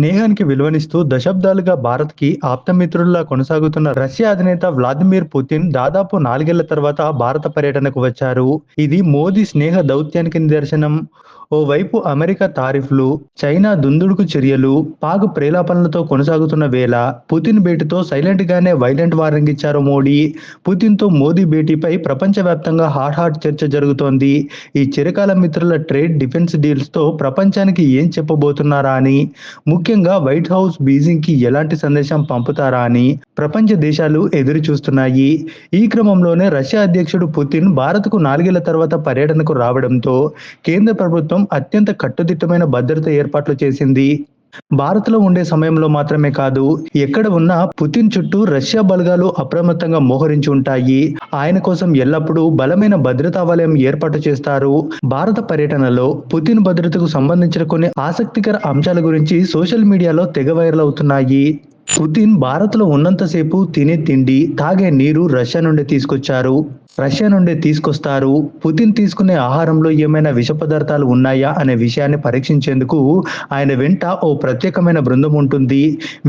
స్నేహానికి విలువనిస్తూ దశాబ్దాలుగా భారత్‌కి ఆప్తమిత్రుల్లా కొనసాగుతున్న రష్యా అధినేత వ్లాదిమిర్ పుతిన్ దాదాపు నాలుగేళ్ళ తర్వాత భారత పర్యటనకు వచ్చారు. ఇది మోదీ స్నేహ దౌత్యానికి నిదర్శనం. ఓవైపు అమెరికా తారిఫ్లు, చైనా దుందుడుకు చర్యలు, పాక్ ప్రేలాపనలతో కొనసాగుతున్న వేళ పుతిన్ భేటీతో సైలెంట్‌గానే వైలెంట్ వార్నింగ్ ఇచ్చారు మోడీ. పుతిన్‌తో మోదీ భేటీపై ప్రపంచవ్యాప్తంగా హాట్ హాట్ చర్చ జరుగుతోంది. ఈ చిరకాల మిత్రుల ట్రేడ్, డిఫెన్స్ డీల్స్‌తో ప్రపంచానికి ఏం చెప్పబోతున్నారా అని, ముఖ్యంగా వైట్ హౌస్ బీజింగ్‌కి ఎలాంటి సందేశం పంపుతారా అని ప్రపంచ దేశాలు ఎదురు చూస్తున్నాయి. ఈ క్రమంలోనే రష్యా అధ్యక్షుడు పుతిన్ భారత్‌కు నాలుగేళ్ళ తర్వాత పర్యటనకు రావడంతో కేంద్ర ప్రభుత్వం అత్యంత కట్టుదిట్టమైన భద్రత ఏర్పాట్లు చేసింది. భారత్‌లో ఉండే సమయంలో మాత్రమే కాదు, ఎక్కడ ఉన్నా పుతిన్ చుట్టూ రష్యా బలగాలు అప్రమత్తంగా మోహరించి ఉంటాయి. ఆయన కోసం ఎల్లప్పుడూ బలమైన భద్రతా వలయం ఏర్పాటు చేస్తారు. భారత పర్యటనలో పుతిన్ భద్రతకు సంబంధించిన కొన్ని ఆసక్తికర అంశాల గురించి సోషల్ మీడియాలో తెగ వైరల్ అవుతున్నాయి. పుతిన్ భారత్‌లో ఉన్నంత సేపు తినే తిండి, తాగే నీరు రష్యా నుండి తీసుకొచ్చారు. రష్యా నుండి తీసుకొస్తారు. పుతిన్ తీసుకునే ఆహారంలో ఏమైనా విష పదార్థాలు ఉన్నాయా అనే విషయాన్ని పరీక్షించేందుకు ఆయన వెంట ఓ ప్రత్యేకమైన బృందం ఉంటుంది.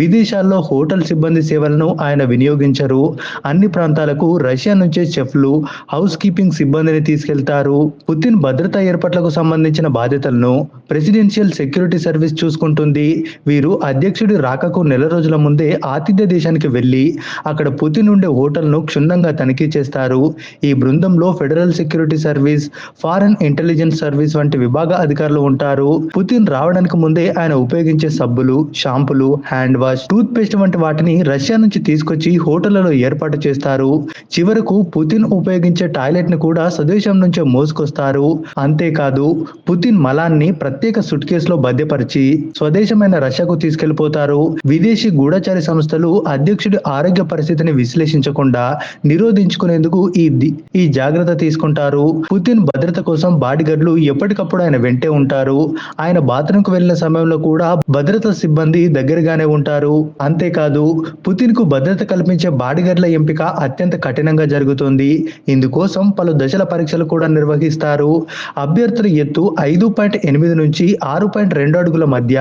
విదేశాల్లో హోటల్ సిబ్బంది సేవలను ఆయన వినియోగించరు. అన్ని ప్రాంతాలకు రష్యా నుంచే చెఫ్‌లు, హౌస్ కీపింగ్ సిబ్బందిని తీసుకెళ్తారు. పుతిన్ భద్రతా ఏర్పాట్లకు సంబంధించిన బాధ్యతలను ప్రెసిడెన్షియల్ సెక్యూరిటీ సర్వీస్ చూసుకుంటుంది. వీరు అధ్యక్షుడి రాకకు నెల రోజుల ముందే ఆతిథ్య దేశానికి వెళ్ళి అక్కడ పుతిన్ ఉండే హోటల్‌ను క్షుణ్ణంగా తనిఖీ చేస్తారు. ఈ బృందంలో federal security service, foreign intelligence service వంటి విభాగ అధికారులు ఉంటారు. పుతిన్ రావడానికి ముందే ఆయన ఉపయోగించే సబ్బులు, షాంపులు హ్యాండ్ వాష్, టూత్ పేస్ట్ వంటి వాటిని రష్యా నుంచి తీసుకొచ్చి హోటళ్ళలో ఏర్పాటు చేస్తారు. చివరకు పుతిన్ ఉపయోగించే టాయిలెట్ని కూడా స్వదేశం నుంచే మోసుకొస్తారు. అంతేకాదు పుతిన్ మలాన్ని ప్రత్యేక సూట్‌కేస్‌లో భద్రపరిచి స్వదేశమైన రష్యాకు తీసుకెళ్ళిపోతారు. విదేశీ గూఢచారి సంస్థలు అధ్యక్షుడి ఆరోగ్య పరిస్థితిని విశ్లేషించకుండా నిరోధించుకునేందుకు ఈ ది ఈ జాగ్రత్త తీసుకుంటారు. పుతిన్ భద్రత కోసం బాడిగర్లు ఎప్పటికప్పుడు ఆయన వెంటే ఉంటారు. ఆయన బాత్రూమ్‌కు వెళ్ళిన సమయంలో కూడా భద్రతా సిబ్బంది దగ్గరగానే ఉంటారు. అంతేకాదు పుతిన్‌కు భద్రత కల్పించే బాడిగర్ల ఎంపిక అత్యంత కఠినంగా జరుగుతుంది. ఇందుకోసం పలు దశల పరీక్షలు కూడా నిర్వహిస్తారు. అభ్యర్థుల ఎత్తు ఐదు పాయింట్ ఎనిమిది నుంచి ఆరు పాయింట్ రెండు అడుగుల మధ్య,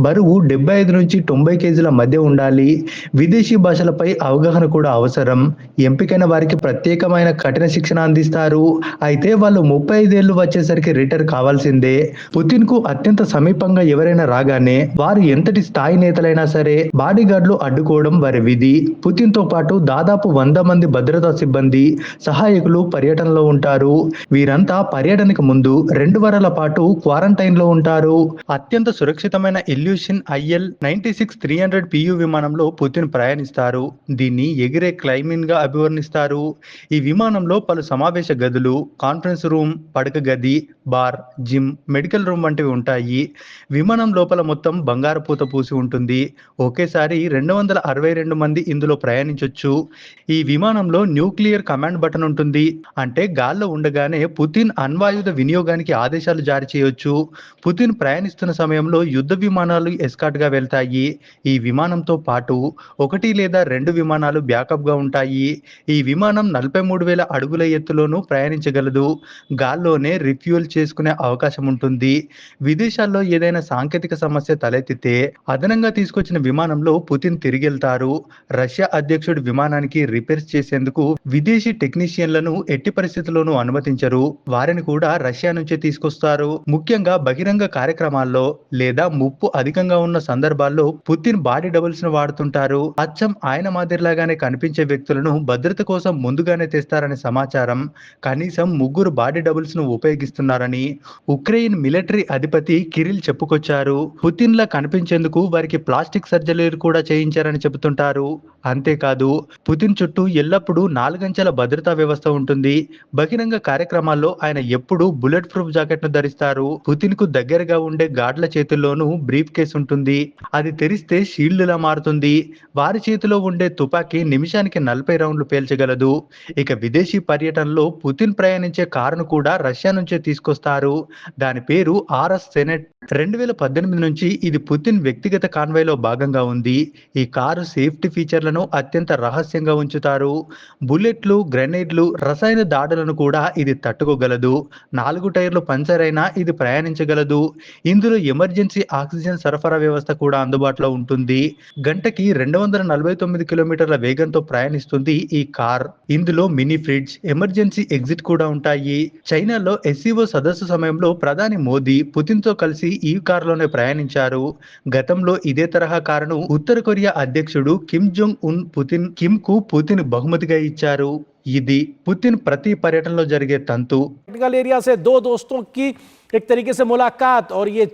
బరువు డెబ్బై ఐదు నుంచి తొంభై కేజీల మధ్య ఉండాలి. విదేశీ భాషలపై అవగాహన కూడా అవసరం. ఎంపికైన వారికి ప్రత్యేకమైన కఠిన శిక్షణ అందిస్తారు. అయితే వాళ్ళు ముప్పై ఐదేళ్ళు వచ్చేసరికి రిటైర్ కావాల్సిందే. పుతిన్‌కు అత్యంత సమీపంగా ఎవరైనా రాగానే వారు ఎంతటి స్థాయి నేతలైనా సరే బాడీగార్డ్‌లు అడ్డుకోవడం వారి విధి. పుతిన్‌తో పాటు దాదాపు వంద మంది భద్రతా సిబ్బంది, సహాయకులు పర్యటనలో ఉంటారు. వీరంతా పర్యటనకు ముందు రెండు వారాల పాటు క్వారంటైన్‌లో ఉంటారు. అత్యంత సురక్షితమైన Ilyushin IL ninety six three hundred PU విమానంలో పుతిన్ ప్రయాణిస్తారు. దీన్ని ఎగిరే క్లైమిన్‌గా అభివర్ణిస్తారు. ఈ విమానంలో పలు సమావేశ గదులు, కాన్ఫరెన్స్ రూమ్, పడక గది, బార్, జిమ్, మెడికల్ రూమ్ వంటివి ఉంటాయి. విమానం లోపల మొత్తం బంగారు పూత పూసి ఉంటుంది. ఒకేసారి రెండు వందల అరవై రెండు మంది ఇందులో ప్రయాణించవచ్చు ఈ విమానంలో న్యూక్లియర్ కమాండ్ బటన్ ఉంటుంది. అంటే గాల్లో ఉండగానే పుతిన్ అణ్వాయుధ వినియోగానికి ఆదేశాలు జారీ చేయొచ్చు. పుతిన్ ప్రయాణిస్తున్న సమయంలో యుద్ధ విమానాలు ఎస్కాట్గా వెళ్తాయి. ఈ విమానంతో పాటు ఒకటి లేదా రెండు విమానాలు బ్యాకప్‌గా ఉంటాయి. ఈ విమానం నలభై మూడు వేల అడుగుల ఎత్తులోనూ ప్రయాణించగలదు. గాల్లోనే రిఫ్యూల్ చేసుకునే అవకాశం ఉంటుంది. విదేశాల్లో ఏదైనా సాంకేతిక సమస్య తలెత్తితే అదనంగా తీసుకొచ్చిన విమానంలో పుతిన్ తిరిగెళ్తారు. రష్యా అధ్యక్షుడు విమానానికి రిపేర్స్ చేసేందుకు విదేశీ టెక్నీషియన్లను ఎట్టి పరిస్థితుల్లోనూ అనుమతించరు. వారిని కూడా రష్యా నుంచే తీసుకొస్తారు. ముఖ్యంగా బహిరంగ కార్యక్రమాల్లో లేదా ముప్పు అధికంగా ఉన్న సందర్భాల్లో పుతిన్ బాడీ డబుల్స్‌ను వాడుతుంటారు. అచ్చం ఆయన మాదిరిలాగానే కనిపించే వ్యక్తులను భద్రత కోసం ముందుగానే తెస్తారని సమాచారం. కనీసం ముగ్గురు బాడీ డబుల్స్‌ను ఉపయోగిస్తున్నారని ఉక్రెయిన్ మిలిటరీ అధిపతి కిరిల్ చెప్పుకొచ్చారు. పుతిన్‌లా కనిపించేందుకు వారికి ప్లాస్టిక్ సర్జరీలు కూడా చేయించారని చెబుతుంటారు. అంతేకాదు పుతిన్ చుట్టూ ఎల్లప్పుడూ నాలుగంచెల భద్రతా వ్యవస్థ ఉంటుంది. బహిరంగ కార్యక్రమాల్లో ఆయన ఎప్పుడూ బుల్లెట్ ప్రూఫ్ జాకెట్‌ను ధరిస్తారు. పుతిన్‌కు దగ్గరగా ఉండే గాడ్ల చేతుల్లోనూ బ్రీఫ్ కేస్ ఉంటుంది. అది తెరిస్తే షీల్డ్‌లా మారుతుంది. వారి చేతిలో ఉండే తుపాకీ నిమిషానికి నలభై రౌండ్లు పేల్చగలదు. ఇక విదేశీ విదేశీ పర్యటనలో పుతిన్ ప్రయాణించే కారును కూడా రష్యా నుంచే తీసుకొస్తారు. దాని పేరు ఆర్ఎస్ సెనెట్. రెండు వేల పద్దెనిమిది నుంచి ఇది పుతిన్ వ్యక్తిగత కాన్వాయ్లో భాగంగా ఉంది. ఈ కారు సేఫ్టీ ఫీచర్లను అత్యంత రహస్యంగా ఉంచుతారు. బుల్లెట్లు గ్రెనేడ్లు రసాయన దాడులను కూడా ఇది తట్టుకోగలదు. నాలుగు టైర్లు పంచర్ అయినా ఇది ప్రయాణించగలదు. ఇందులో ఎమర్జెన్సీ ఆక్సిజన్ సరఫరా వ్యవస్థ కూడా అందుబాటులో ఉంటుంది. గంటకి రెండు వందల నలభై తొమ్మిది కిలోమీటర్ల వేగంతో ప్రయాణిస్తుంది ఈ కార్. ఇందులో మినీ ఫ్రిడ్జ్ ఎమర్జెన్సీ ఎగ్జిట్ కూడా ఉంటాయి చైనాలో ఎస్సీఓ సదస్సు సమయంలో ప్రధాని మోదీ పుతిన్ తో కలిసి ఈ కారులోనే ప్రయాణించారు గతంలో ఇదే తరహా కారును ఉత్తర కొరియా అధ్యక్షుడు Kim Jong Un Putin Kim కు పుతిన్ బహుమతిగా ఇచ్చారు ఇది పుతిన్ ప్రతి పర్యటనలో జరిగే తంతు टेक्निकल एरिया से दो दोस्तों की एक तरीके से मुलाकात और ये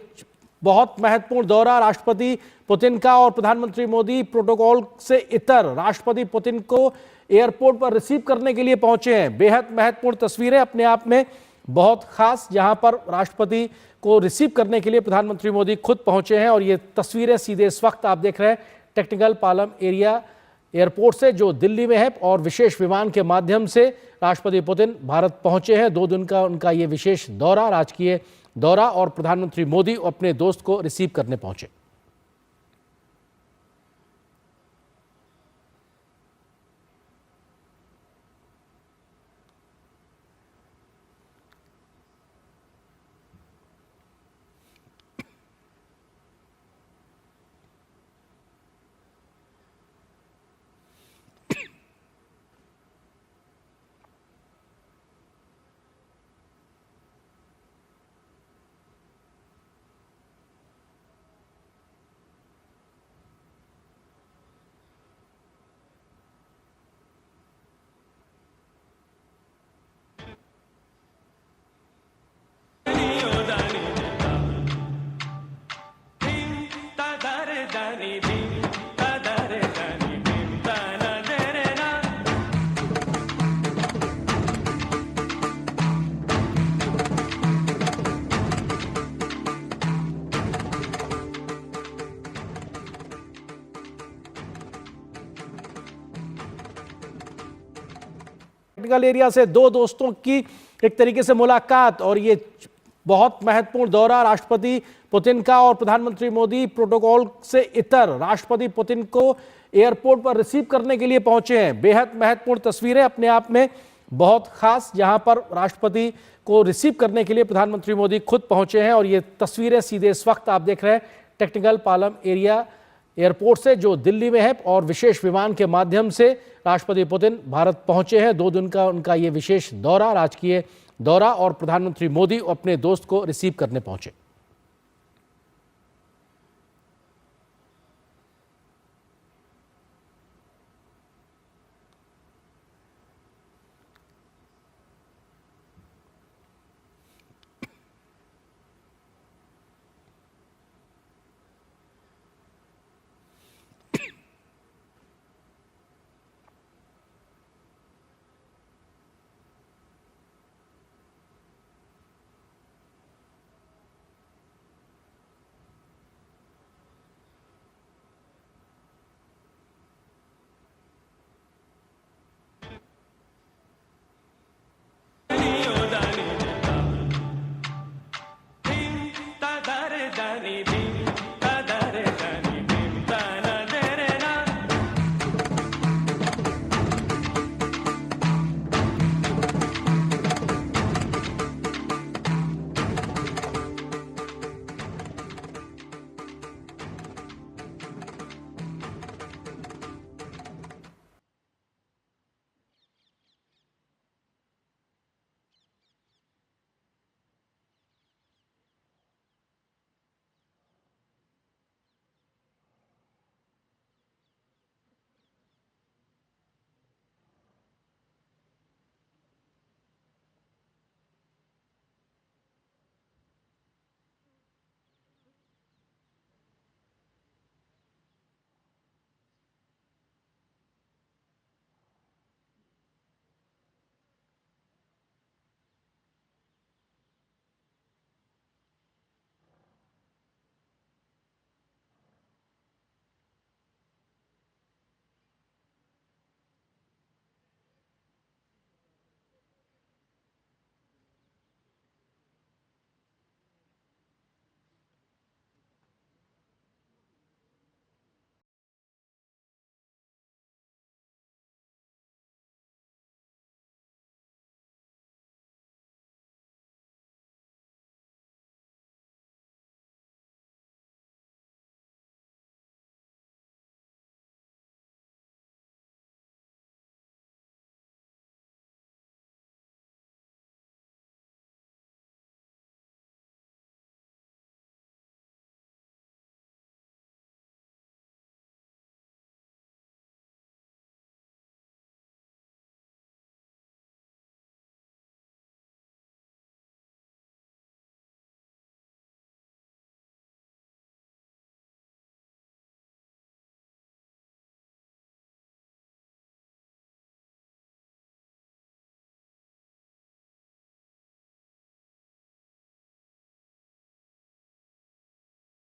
बहुत महत्वपूर्ण दौरा राष्ट्रपति पुतिन का और प्रधानमंत्री मोदी प्रोटोकॉल से इतर राष्ट्रपति पुतिन को एयरपोर्ट पर रिसीव करने के लिए पहुँचे हैं। बेहद महत्वपूर्ण तस्वीरें अपने आप में बहुत खास। जहाँ पर राष्ट्रपति को रिसीव करने के लिए प्रधानमंत्री मोदी खुद पहुँचे हैं और ये तस्वीरें सीधे इस वक्त आप देख रहे हैं टेक्निकल पालम एरिया एयरपोर्ट से, जो दिल्ली में है और विशेष विमान के माध्यम से राष्ट्रपति पुतिन भारत पहुँचे हैं। दो दिन का उनका ये विशेष दौरा, राजकीय दौरा और प्रधानमंत्री मोदी अपने दोस्त को रिसीव करने पहुँचे। टेक्निकल एरिया से दो दोस्तों की एक तरीके से मुलाकात और ये बहुत महत्वपूर्ण दौरा राष्ट्रपति पुतिन का और प्रधानमंत्री मोदी प्रोटोकॉल से इतर राष्ट्रपति पुतिन को एयरपोर्ट पर रिसीव करने के लिए पहुँचे हैं। बेहद महत्वपूर्ण तस्वीरें अपने आप में बहुत खास यहाँ पर राष्ट्रपति को रिसीव करने के लिए प्रधानमंत्री मोदी खुद पहुँचे हैं और ये तस्वीरें सीधे इस वक्त आप देख रहे हैं। टेक्निकल पालम एरिया एयरपोर्ट से, जो दिल्ली में है, और विशेष विमान के माध्यम से राष्ट्रपति पुतिन भारत पहुँचे हैं। दो दिन का उनका ये विशेष दौरा, राजकीय दौरा, और प्रधानमंत्री मोदी अपने दोस्त को रिसीव करने पहुँचे।